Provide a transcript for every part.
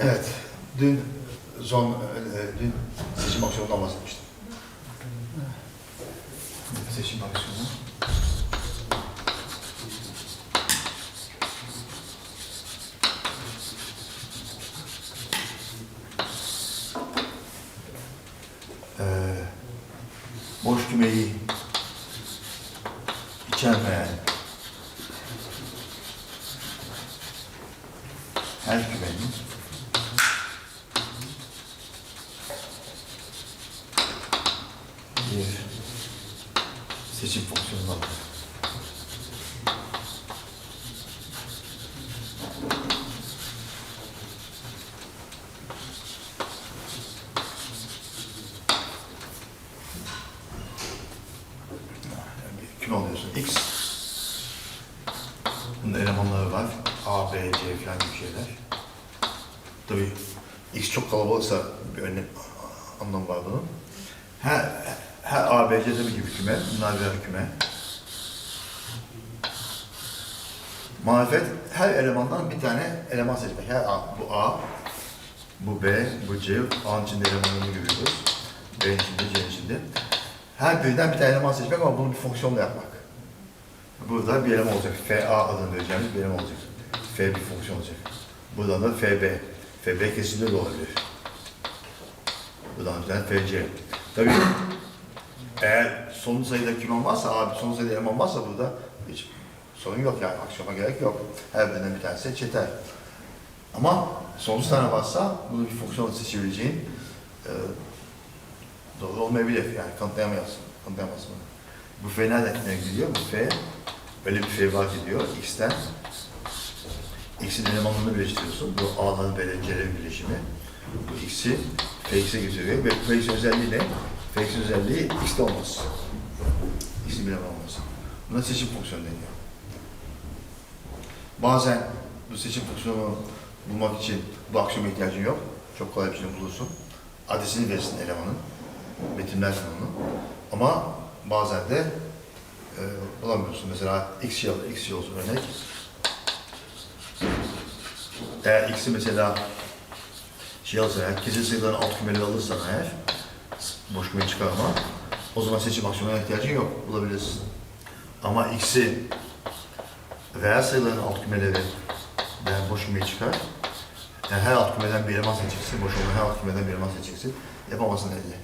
Evet, dün zon, e, dün seçim aksiyonundan bahsetmiştim. Seçim aksiyonu. Ee, boş kümeyi içermeyen her kümenin bir seçim fonksiyonu var. Yani bir küme alıyorsun. X. Bunun elemanları var. A, B, C falan gibi şeyler. Tabii X çok kalabalıksa bir önlem anlamı var bunun. Her, her A, B, C tabii gibi küme. Bunlar birer küme. Marifet her elemandan bir tane eleman seçmek. Her A, bu A, bu B, bu C. A'nın içinde elemanlarını görüyoruz. B'nin içinde, C'nin içinde. Her birinden bir tane eleman seçmek ama bunu bir fonksiyonla yapmak. Burada bir eleman olacak. FA adını vereceğimiz bir eleman olacak. F bir fonksiyon olacak. Buradan da FB. FB kesinlikle de olabilir. Buradan tane FC. Tabii eğer sonlu sayıda kümen varsa, abi sonlu sayıda eleman varsa burada hiç sorun yok yani aksiyona gerek yok. Her birinden bir tanesi seç yeter. Ama sonsuz tane varsa bunu bir fonksiyon seçebileceğin e, doğru olmayabilir. Yani kanıtlayamazsın. Kanıtlayamazsın. Bu F nereden gidiyor? Bu F böyle bir F var gidiyor. X'ten X'in elemanlarını birleştiriyorsun. Bu A'ların B'lerin C'lerin birleşimi. Bu X'i Fx'e getiriyor. Ve Fx özelliği ne? Fx özelliği X'te olmaz. X'in bir eleman olması. Buna seçim fonksiyonu deniyor. Bazen bu seçim fonksiyonunu bulmak için bu aksiyoma ihtiyacın yok. Çok kolay bir şey bulursun. Adresini verirsin elemanın. Betimlersin onu. Ama bazen de e, bulamıyorsun. Mesela x şey, x olsun örnek. Eğer x'i mesela şey alırsan, eğer kesin sayıların alt kümeli alırsan eğer, boş kümeyi çıkarma, o zaman seçim aksiyonuna ihtiyacın yok, bulabilirsin. Ama x'i reel sayıların alt kümeleri ben boş kümeyi çıkar, yani her alt kümeden bir eleman seçeceksin, boş olan her alt kümeden bir eleman seçeceksin, yapamazsın elde.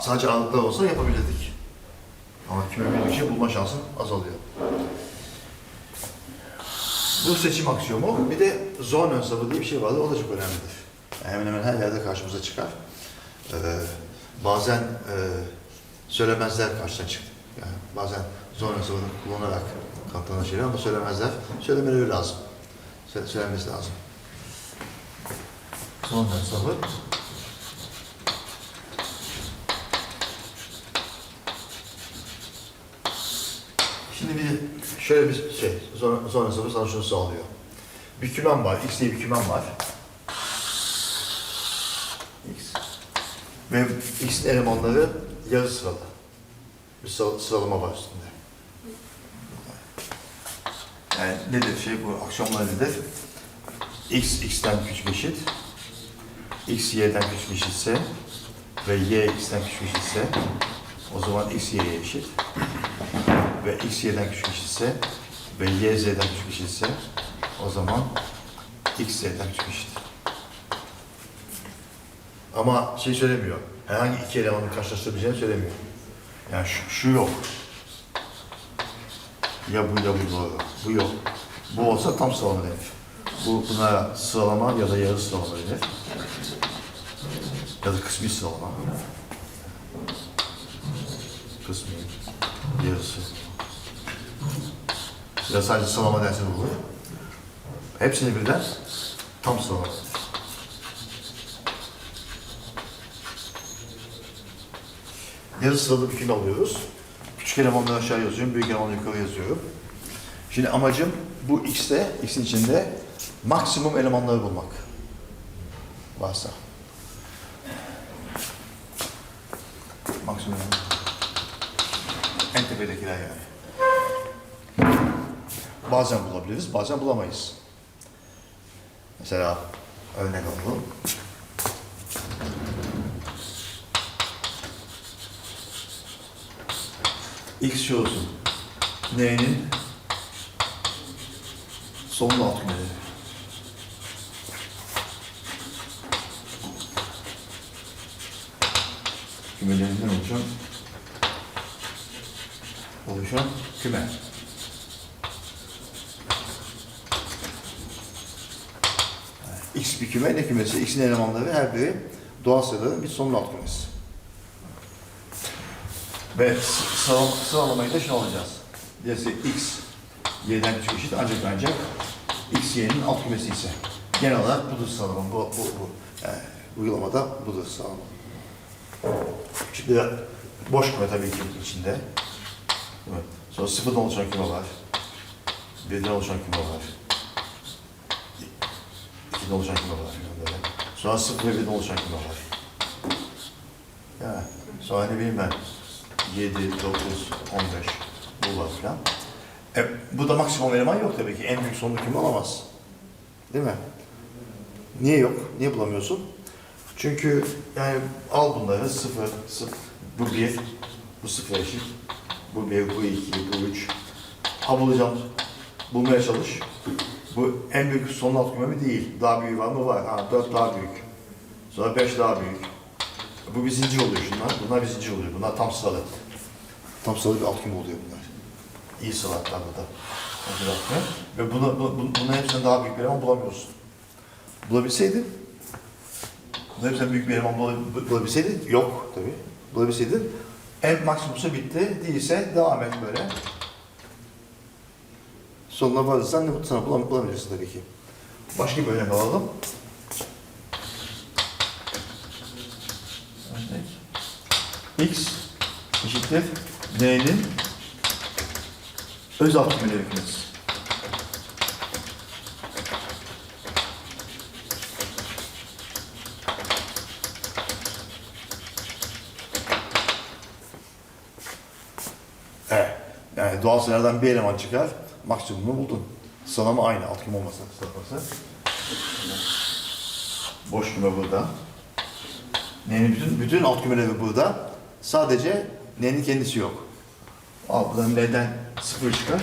Sadece ağırlıklar olsa yapabilirdik. Ama küme büyüdükçe bulma şansın azalıyor. Bu seçim aksiyomu. Bir de zon ön sabı diye bir şey vardır. O da çok önemlidir. Yani hemen hemen her yerde karşımıza çıkar. Ee, bazen e, söylemezler karşına çıktı. Yani bazen zon ön sabını kullanarak kanıtlanan şeyler ama söylemezler. Söylemeleri lazım. Sö- söylenmesi lazım. Zon ön sabı. Şimdi bir şöyle bir şey, sonra, sonrasında sana şunu sağlıyor. Bir kümem var, x diye bir kümem var. x. Ve x'in elemanları yarı sıralı. Bir sıra- sıralama var üstünde. Yani nedir şey bu aksiyonlar nedir? x x'ten küçük eşit, x y'den küçük eşitse ve y x'ten küçük eşitse o zaman x y'ye eşit ve x y'den küçük eşitse ve y z'den küçük eşitse o zaman x z'den küçük eşit. Ama şey söylemiyor. Herhangi iki elemanın karşılaştırabileceğini söylemiyor. Yani şu, şu yok. Ya bu ya bu doğru. Bu yok. Bu olsa tam sıralama denir. Bu buna sıralama ya da yarı sıralama denir. Ya da kısmi sıralama. Kısmi, yarısı. Ya sadece sıralama dersi olur. Hepsini birden tam sıralama. Yarı sıralı bir küme alıyoruz. Küçük elemanları aşağı yazıyorum, büyük elemanları yukarı yazıyorum. Şimdi amacım bu x'te, x'in içinde maksimum elemanları bulmak. Varsa. Maksimum elemanları. En tepedekiler yani. Bazen bulabiliriz, bazen bulamayız. Mesela örnek alalım. X şu olsun. N'nin sonun alt kümeleri. Kümelerinden oluşan oluşan küme. X bir küme ne kümesi? X'in elemanları her biri doğal sayıların bir sonun alt kümesi. Ve sıralam sıralamayı da şunu alacağız. Diyesi X Y'den küçük eşit ancak ancak X Y'nin alt kümesi ise. Genel olarak budur sıralama. Bu, bu, bu. Yani uygulamada budur sıralama. Şimdi boş küme tabii ki içinde. Sonra sıfırdan oluşan küme var. Birden oluşan küme var. İkiden oluşan küme var. Yani böyle. Sonra sıfır ve birden oluşan küme var. Yani sonra ne bileyim ben 7, 9, 15 bu var falan. E, bu da maksimum eleman yok tabii ki. En büyük sonlu küme olamaz. Değil mi? Niye yok? Niye bulamıyorsun? Çünkü yani al bunları sıfır, sıfır, bu bir, bu sıfır eşit, bu bir, bu iki, bu üç. Ha bulacağım, bulmaya çalış. Bu en büyük son alt küme mi değil. Daha büyüğü var mı? Var. Ha, dört daha büyük. Sonra beş daha büyük. Bu bir zincir oluyor şunlar. Bunlar bir zincir oluyor. Bunlar tam sıralı. Tam sıralı bir alt küme oluyor bunlar. İyi sıralar alt küme. Ve bunu, bu, bu, bunların hepsinden daha büyük bir eleman bulamıyorsun. Bulabilseydin Bunların hepsinden büyük bir eleman bula- bulabilseydin, yok tabii. Bulabilseydin, en maksimumsa bitti, değilse devam et böyle. Sonuna varırsan ne mutlu sana bulam bulamayacaksın tabii ki. Başka bir örnek alalım. Örnek. X eşittir N'nin öz alt kümeleri kümesi. Yani doğal sayılardan bir eleman çıkar, maksimumunu buldun. Sıralama aynı, alt küme olmasa sıralaması. Boş küme burada. N'nin bütün, bütün alt kümeleri burada. Sadece N'nin kendisi yok. Al buradan N'den sıfır çıkar.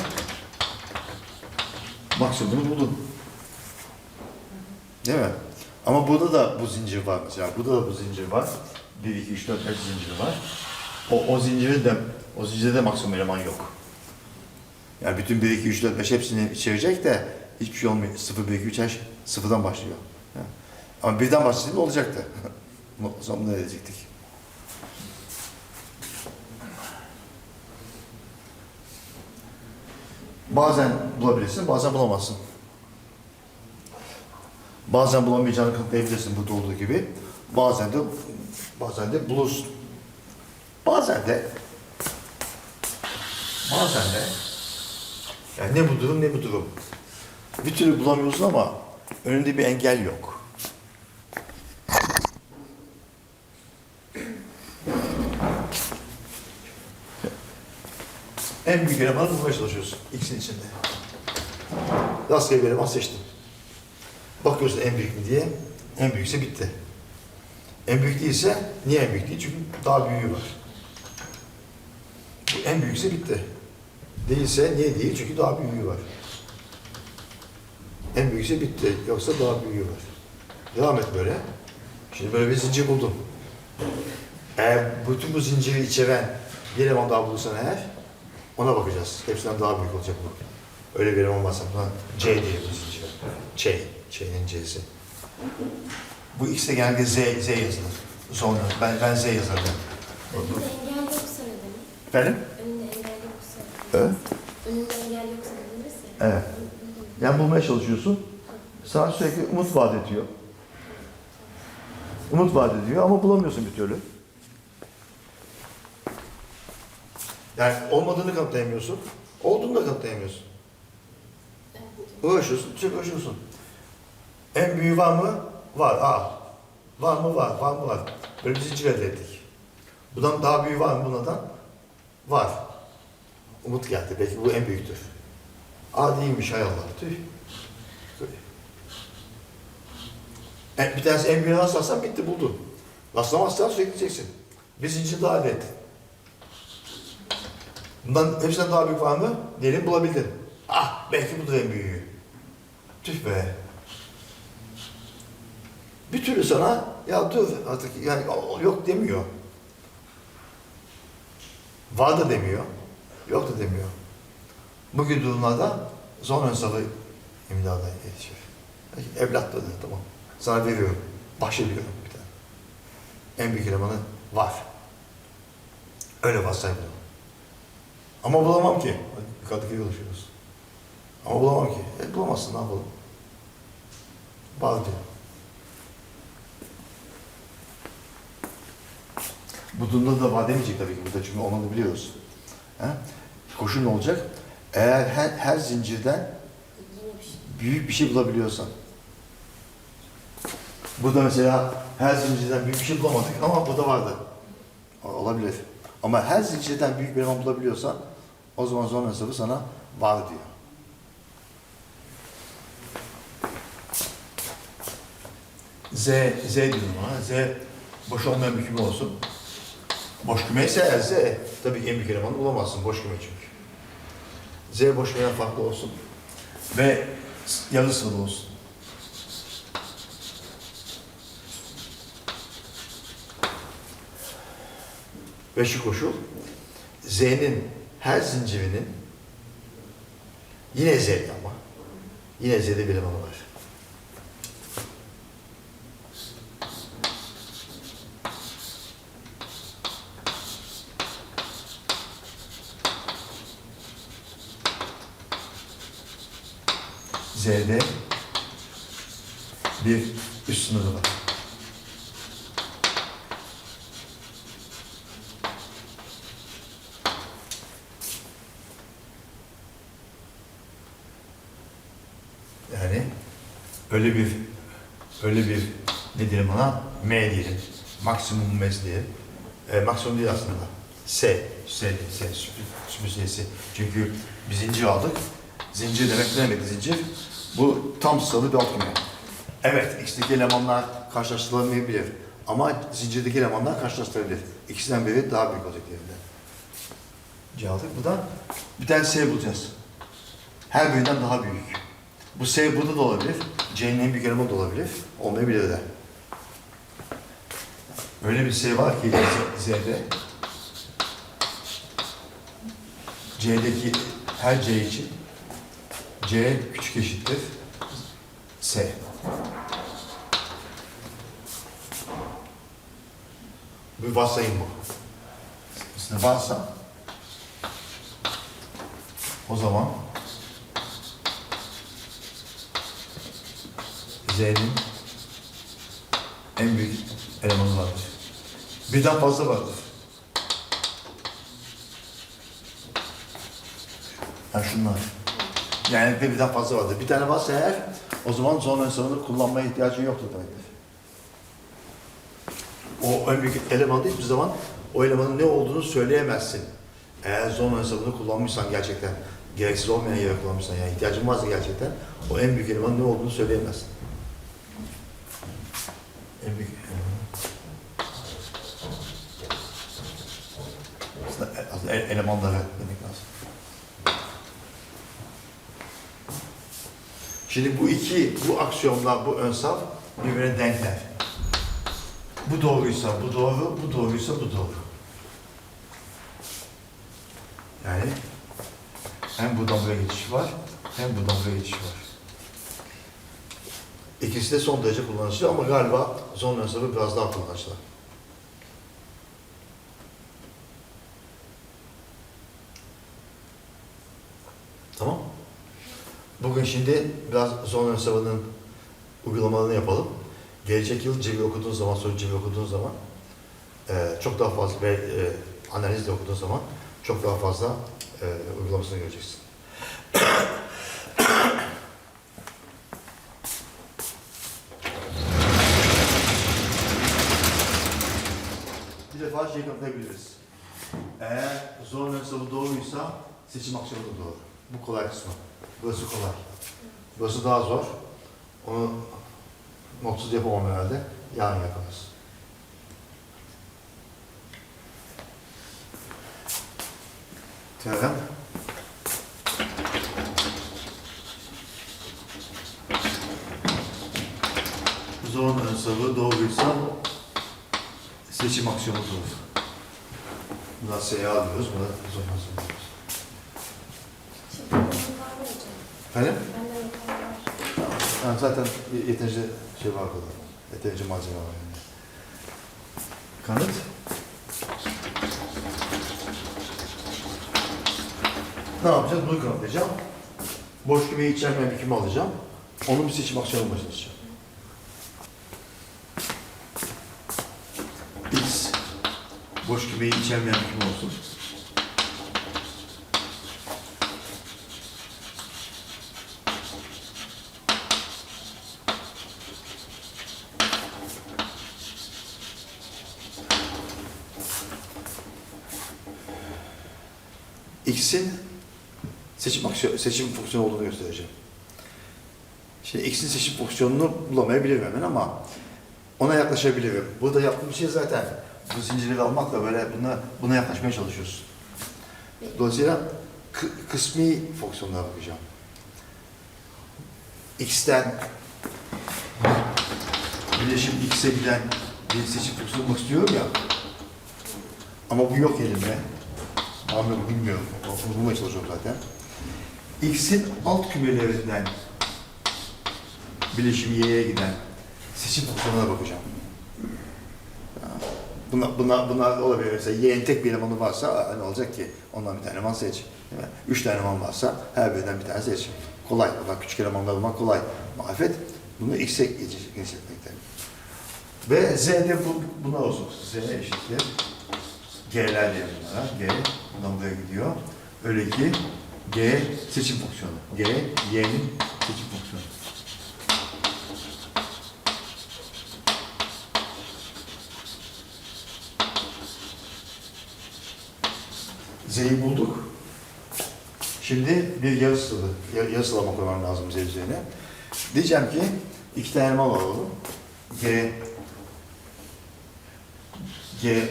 Maksimumunu buldun. Değil mi? Ama burada da bu zincir var mesela. Burada da bu zincir var. 1, 2, 3, 4, 5 zinciri var. O, o zincirin de, o zincirde de maksimum eleman yok. Yani bütün 1, 2, 3, 4, 5 hepsini içerecek de hiçbir şey olmuyor. 0, 1, 2, 3 her şey sıfırdan başlıyor. Yani. Ama birden başlasaydı olacaktı. o zaman ne edecektik? Bazen bulabilirsin, bazen bulamazsın. Bazen bulamayacağını kanıtlayabilirsin burada olduğu gibi. Bazen de bazen de bulursun. Bazen de bazen de yani ne bu durum ne bu durum. Bir türlü bulamıyorsun ama önünde bir engel yok. En büyük elemanı bulmaya çalışıyorsun ikisinin içinde. Rastgele bir eleman seçtin. Bakıyorsun en büyük mü diye. En büyükse bitti. En büyük değilse niye en büyük değil? Çünkü daha büyüğü var. Bu en büyükse bitti. Değilse niye değil? Çünkü daha büyüğü var. En büyükse bitti. Yoksa daha büyüğü var. Devam et böyle. Şimdi böyle bir zincir buldum. Eğer bütün bu zinciri içeren bir eleman daha bulursan eğer ona bakacağız. Hepsinden daha büyük olacak bu. Öyle bir eleman varsa buna C diye bir zincir. Ç. Ç'nin C'si. Bu X'te genelde Z, Z yazılır. Sonra ben, ben Z yazarım. Engel yoksa ne demek? Efendim? Önünde engel yoksa. Evet. Önünde engel yoksa dediniz ya. Evet. Yani bulmaya çalışıyorsun. Sana sürekli umut vaat ediyor. Umut vaat ediyor ama bulamıyorsun bir türlü. Yani olmadığını kanıtlayamıyorsun. Olduğunu da kanıtlayamıyorsun. Uğraşıyorsun, çok uğraşıyorsun. En büyüğü var mı? Var. Aa. Var mı? Var. Var mı? Var. Böyle bir zincir elde ettik. Bundan daha büyüğü var mı bundan? Var. Umut geldi. Belki bu en büyüktür. Aa değilmiş hay Allah. Tüh. Bir tanesi en büyüğüne rastlarsan bitti buldun. Rastlamazsan sürekli gideceksin. Bir zincir daha ettin. Bundan hepsinden daha büyük var mı? Diyelim bulabildin. Ah belki budur en büyüğü. Tüh be. Bir türlü sana ya dur artık yani yok demiyor. Var da demiyor. Yok da demiyor. Bugün durumlarda son hesabı imdada yetişir. Peki, Evlat da dedi, tamam. Sana veriyorum. Bahşediyorum bir tane. En büyük elemanı var. Öyle varsayıyorum. Ama bulamam ki. Kadıköy'e ulaşıyoruz. Ama bulamam ki. E, bulamazsın ne yapalım? Diyor. Bu durumda da var demeyecek tabii ki burada çünkü onu da biliyoruz. He? Koşul ne olacak? Eğer her, her zincirden büyük bir şey bulabiliyorsan. Burada mesela her zincirden büyük bir şey bulamadık ama burada vardı. O- Olabilir. Ama her zincirden büyük bir eleman bulabiliyorsan o zaman son hesabı sana var diyor. Z, Z diyorum ha. Z boş olmayan bir küme olsun. Boş küme ise Z, tabii en büyük elemanı bulamazsın boş küme çünkü. Z boş veya farklı olsun. Ve yarı sıralı olsun. Ve şu koşul, Z'nin her zincirinin yine Z'de ama yine Z'de bir elemanı var. Z'de bir üst sınırı var. Yani öyle bir öyle bir ne diyelim ona M diyelim. Maksimum mes diyelim. E, maksimum değil aslında. S. S. S. Süpür, süpür S'si. Çünkü bir zincir aldık. Zincir demek ne demek zincir? Bu tam sıralı bir alt küme. Evet, X'teki elemanlar karşılaştırılamayabilir. Ama zincirdeki elemanlar karşılaştırılabilir. İkisinden biri daha büyük olacak diyelim. C aldık. Buradan bir tane S bulacağız. Her birinden daha büyük. Bu S burada da olabilir. C'nin en büyük elemanı da olabilir. Olmayabilir de. Öyle bir S var ki Z'de. C'deki her C için C küçük eşittir S. Bir varsayım bu. Aslında varsa o zaman Z'nin en büyük elemanı vardır. Birden fazla vardır. Ha şunlar. Bir birden fazla vardır. Bir tane varsa eğer o zaman son hesabını kullanmaya ihtiyacın yoktur demektir. O en büyük elemanı hiçbir zaman o elemanın ne olduğunu söyleyemezsin. Eğer zon hesabını kullanmışsan gerçekten, gereksiz olmayan yere kullanmışsan, yani ihtiyacın varsa gerçekten, o en büyük elemanın ne olduğunu söyleyemezsin. En büyük eleman. Aslında, aslında e- elemanları demek lazım. Şimdi bu iki, bu aksiyonlar, bu ön saf birbirine denkler. Bu doğruysa bu doğru, bu doğruysa bu doğru. Yani hem buradan buraya geçiş var, hem buradan buraya geçiş var. İkisi de son derece kullanışlı ama galiba son hesabı biraz daha kullanışlı. Tamam. Bugün şimdi biraz zon hesabının uygulamalarını yapalım. Gelecek yıl cebi okuduğun zaman, soru cebi okuduğun zaman e, çok daha fazla ve e, analiz de okuduğun zaman çok daha fazla e, uygulamasını göreceksin. Bir defa şey kapatabiliriz. Eğer zor hesabı doğruysa seçim aksiyonu da doğru. Bu kolay kısmı. Burası kolay. Burası daha zor. Onu notsuz yapamam herhalde. Yarın yaparız. Teorem. Zorun ön doğruysa seçim aksiyonu olur. Buna S'ye alıyoruz, buna zorun ön diyoruz. Şimdi benim var mı hocam? Efendim? Ha, zaten yeterince şey var burada. Yeterince malzeme var yani. Kanıt. Ne yapacağız? Bunu kanıtlayacağım. Boş kümeyi içermeyen bir alacağım. Onun bir seçim aksiyonu başlatacağım. X boş kümeyi içermeyen bir olsun. X'in seçim seçim fonksiyonu olduğunu göstereceğim. Şimdi X'in seçim fonksiyonunu bulamayabilirim hemen ama ona yaklaşabilirim. Burada yaptığım şey zaten bu zincirleri almakla böyle buna, buna yaklaşmaya çalışıyoruz. Dolayısıyla kı- kısmi fonksiyonlara bakacağım. X'ten bileşim X'e giden bir seçim fonksiyonu bulmak istiyorum ya. Ama bu yok elimde. Yapıyorum bilmiyorum. Bunu bulmaya çalışıyorum zaten. X'in alt kümelerinden bileşim Y'ye giden seçim fonksiyonuna bakacağım. Buna, buna, buna olabilir. Mesela Y'nin tek bir elemanı varsa ne olacak ki? Ondan bir tane eleman seç. Üç tane eleman varsa her birinden bir tane seç. Kolay. Ondan küçük elemanlar bulmak kolay. Marifet bunu X'e genişletmekte. Ve Z'de bu, buna olsun. Z eşittir. G'ler diyelim bunlara. G buraya gidiyor. Öyle ki G seçim fonksiyonu. G, Y'nin seçim fonksiyonu. Z'yi bulduk. Şimdi bir yarı sıralı, koymam lazım Z üzerine. Diyeceğim ki iki tane eleman alalım. G G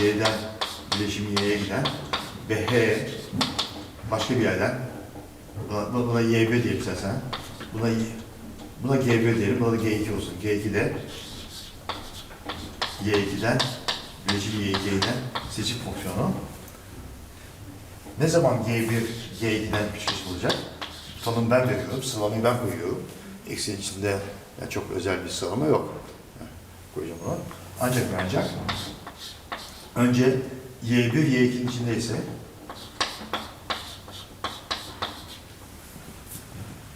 Y'den bileşimi Y'ye giden ve H başka bir yerden buna, buna, YB diyelim sen. Buna buna GB diyelim. Buna da G2 olsun. G2'de Y2'den bileşimi Y2'ye giden seçim fonksiyonu. Ne zaman G1 G2'den küçük olacak? Tanım ben veriyorum. Sıralamayı ben koyuyorum. X'in içinde yani çok özel bir sıralama yok. Koyacağım onu. Ancak ancak önce Y1 Y2'nin içindeyse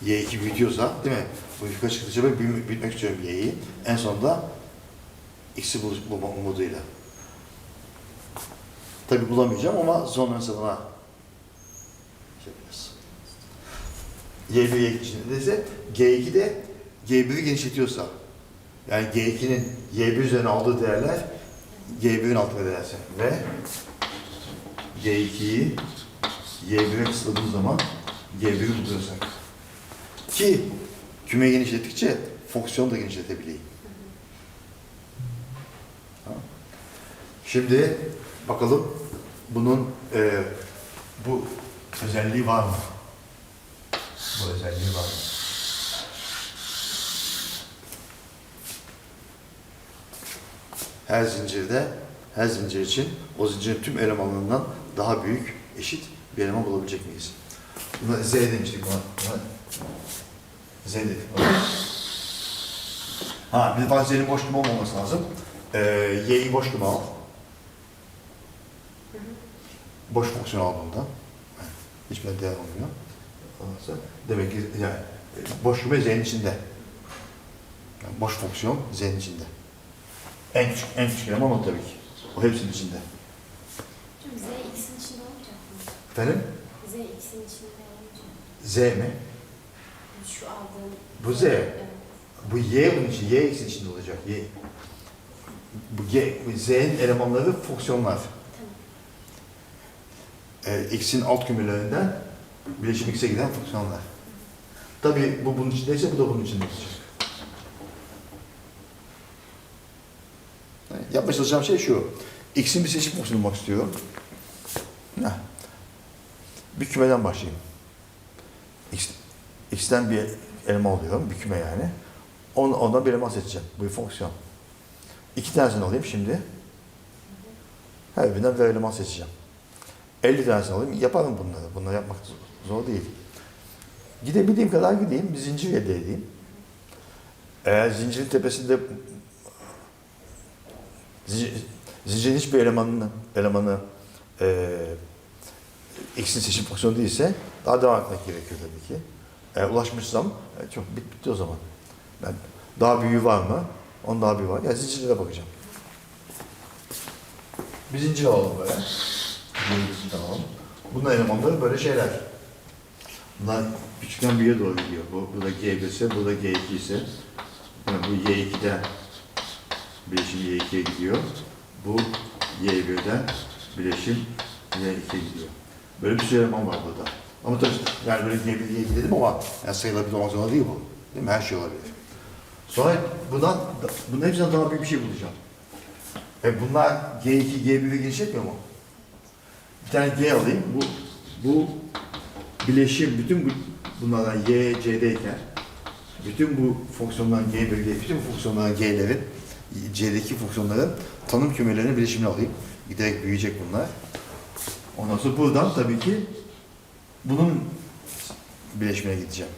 Y2 büyütüyorsa değil mi? Bu yukarı çıktıkça ben büyütmek istiyorum Y'yi. En sonunda X'i bul, bulma umuduyla. Tabi bulamayacağım ama mesela bana şey yaparız. Y1 Y2 içindeyse G2 de G1'i genişletiyorsa yani G2'nin Y1 üzerine aldığı değerler G1'in altına değerse ve G2'yi Y1'e kısıtladığım zaman G1'i buluyorsak ki kümeyi genişlettikçe fonksiyonu da genişletebileyim. Şimdi bakalım bunun e, bu özelliği var mı? Bu özelliği var mı? Her zincirde, her zincir için o zincirin tüm elemanlarından daha büyük, eşit bir eleman bulabilecek miyiz? Buna Z demiştik buna. buna. Z dedik buna. Ha, bir defa Z'nin boş küme olmaması lazım. Ee, Y'yi boş küme al. Boş fonksiyon al bunda. Hiçbir değer olmuyor. Demek ki yani e, boş küme Z'nin içinde. Yani boş fonksiyon Z'nin içinde. En küçük, en küçük eleman o tabii ki. O hepsinin içinde. Hocam Z X'in içinde olmayacak mı? Efendim? Z X'in içinde olmayacak. Z mi? Şu aldığım... Bu Z. Evet. Bu Y bunun için, Y X'in içinde olacak. Y. Bu bu Z'nin elemanları fonksiyonlar. Tamam. Ee, X'in alt kümelerinden bileşim X'e giden fonksiyonlar. Tabii bu bunun içindeyse bu da bunun içinde olacak. Yapmaya çalışacağım şey şu. X'in bir seçim fonksiyonu bulmak istiyorum. Heh. Bir kümeden başlayayım. X, X'ten bir elma alıyorum, bir küme yani. On, ondan bir eleman seçeceğim. Bu bir fonksiyon. İki tanesini alayım şimdi. Her birinden bir eleman seçeceğim. 50 tanesini alayım. Yaparım bunları. Bunları yapmak zor değil. Gidebildiğim kadar gideyim. Bir zincir elde edeyim. Eğer zincirin tepesinde zincirin hiçbir elemanını, elemanı eee x'in seçim fonksiyonu değilse daha devam etmek gerekiyor tabii ki. Eğer ulaşmışsam e, çok bit, bitti o zaman. Ben daha büyüğü var mı? Onun daha büyüğü var. Yani zincirlere bakacağım. Bir zincir alalım böyle. Zincir alalım. Bunun elemanları böyle şeyler. Bunlar küçükten büyüğe doğru gidiyor. Bu, bu da G1 ise, bu da G2 ise. Yani bu Y2'den bileşim Y2'ye gidiyor. Bu Y1'den bileşim Y2'ye gidiyor. Böyle bir eleman var burada. Ama tabii yani böyle G1, Y2 dedim ama yani sayılabilir olmak zorunda değil bu. Değil mi? Her şey olabilir. Sonra bundan, bunun hepsinden daha büyük bir şey bulacağım. E bunlar G2, G1'e genişletmiyor mu? Bir tane G alayım. Bu, bu bileşim bütün bu, bunlardan Y, C'deyken bütün bu fonksiyonların G1, G, bütün bu fonksiyonların G'lerin C'deki fonksiyonların tanım kümelerinin bileşimini alayım. Giderek büyüyecek bunlar. Ondan sonra buradan tabii ki bunun bileşimine gideceğim.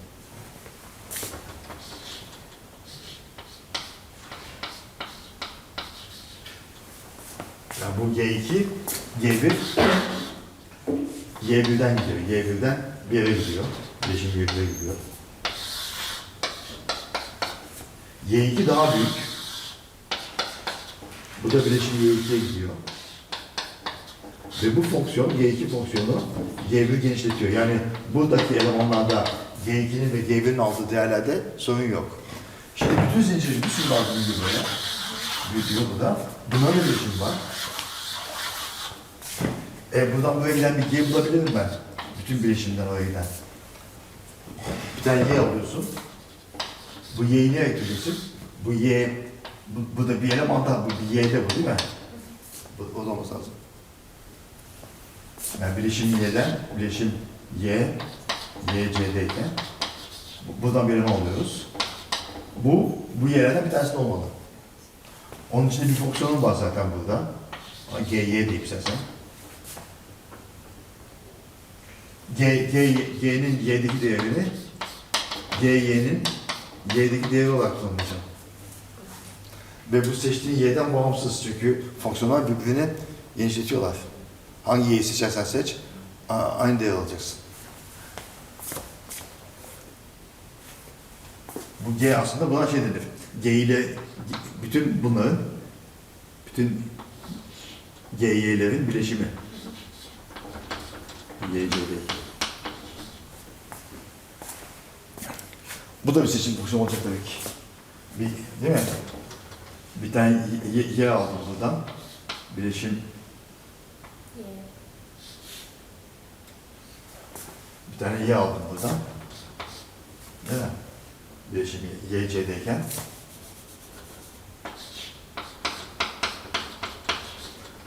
Yani bu G2, G1, Y1'den gidiyor. Y1'den bir yere gidiyor. Bileşim Y1'e gidiyor. Y2 daha büyük. Bu da bileşim Y2'ye gidiyor. Ve bu fonksiyon, G2 fonksiyonu G1 genişletiyor. Yani buradaki elemanlarda G2'nin ve G1'in aldığı değerlerde sorun yok. Şimdi bütün zincirin bir sürü var gibi böyle. Büyütüyor bu da. Buna da bileşim var. E buradan buraya giden bir G bulabilir miyim ben? Bütün bileşimden oraya giden. Bir tane Y alıyorsun. Bu Y'yi nereye götüreceksin? Bu Y, bu, bu da bir eleman daha, bu bir Y'de bu değil mi? Bu, o da olması lazım. Yani bileşim Y'den, bileşim Y, Y, C'deyken bu- buradan bir eleman alıyoruz. Bu, bu Y'lerden bir tanesi olmalı. Onun içinde bir fonksiyonum var zaten burada. G, Y deyip istersen. G, G, G'nin Y'deki değerini G, Y'nin Y'deki değeri olarak tanımlayacağım. Ve bu seçtiğin Y'den bağımsız çünkü fonksiyonlar birbirini genişletiyorlar. Hangi Y'yi seçersen seç, aynı değer alacaksın. Bu G aslında buna şey denir. G ile bütün bunların, bütün G, Y'lerin bileşimi. C değil. Bu da bir seçim fonksiyonu olacak ki. Bir, değil mi? Bir tane Y, y, y aldım buradan. Bileşim Y. Bir tane Y aldım buradan. Değil mi? Bileşim Y, C'deyken.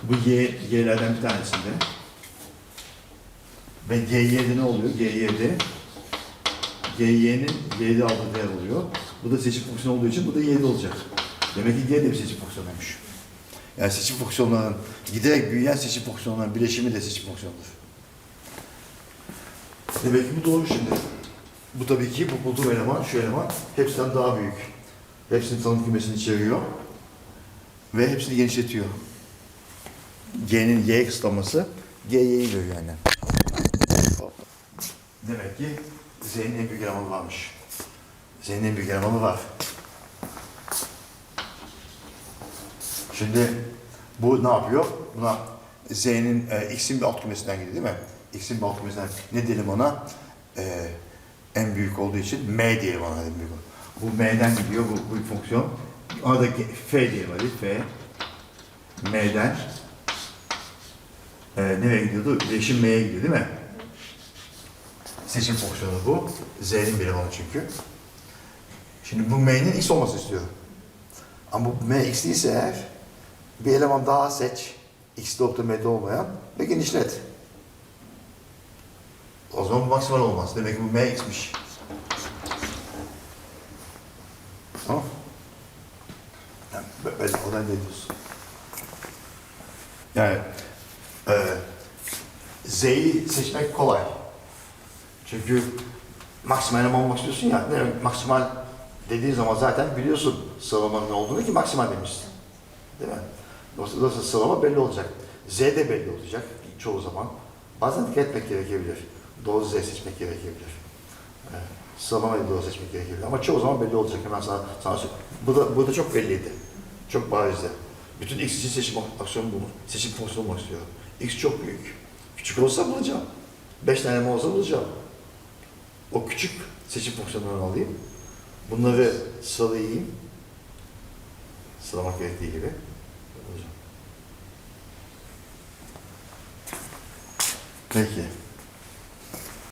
Bu Y, Y'lerden bir tanesinde. Ve GY'de ne oluyor? GY'de GY'nin Y'de aldığı değer oluyor. Bu da seçim fonksiyonu olduğu için bu da Y'de olacak. Demek ki G de bir seçim fonksiyonuymuş. Yani seçim fonksiyonlarının giderek büyüyen seçim fonksiyonlarının bileşimi de seçim fonksiyonudur. Demek ki bu doğru şimdi. Bu tabii ki bu bulduğum eleman, şu eleman hepsinden daha büyük. Hepsinin tanım kümesini içeriyor. Ve hepsini genişletiyor. G'nin Y kısıtlaması G'yi görüyor yani. Demek ki Z'nin en büyük elemanı varmış. Z'nin en büyük elemanı var. Şimdi bu ne yapıyor? Buna Z'nin e, X'in bir alt kümesinden gidiyor değil mi? X'in bir alt kümesinden ne diyelim ona? E, en büyük olduğu için M diyelim ona en büyük. Bu M'den gidiyor bu, bu fonksiyon. Ona F diyelim hadi F. M'den e, nereye gidiyordu? Bileşim M'ye gidiyor değil mi? Seçim fonksiyonu bu. Z'nin bir elemanı çünkü. Şimdi bu M'nin X olması istiyor. Ama bu M X değilse eğer Bir eleman daha seç. X'de optimate olmayan ve genişlet. O zaman bu maksimal olmaz. Demek ki bu MX'miş. Tamam. Yani bö- böyle kolay değil diyorsun. Yani e, Z'yi seçmek kolay. Çünkü maksimal eleman istiyorsun ya. Ne demek maksimal dediğin zaman zaten biliyorsun sıralamanın ne olduğunu ki maksimal demişsin. Değil mi? Dolayısıyla dolayısıyla sıralama belli olacak. Z de belli olacak çoğu zaman. Bazen dikkat etmek gerekebilir. Doğru Z seçmek gerekebilir. Evet. Sıralamayı doğru seçmek gerekebilir. Ama çoğu zaman belli olacak. Hemen sana, sana. Bu da, bu da çok belliydi. Çok barizdi. Bütün X için seçim aksiyonu bunu. Seçim fonksiyonu bulmak istiyorum. X çok büyük. Küçük olsa bulacağım. 5 tane mi olsa bulacağım. O küçük seçim fonksiyonlarını alayım. Bunları sıralayayım. Sıralamak gerektiği gibi. Bulacağım. Peki.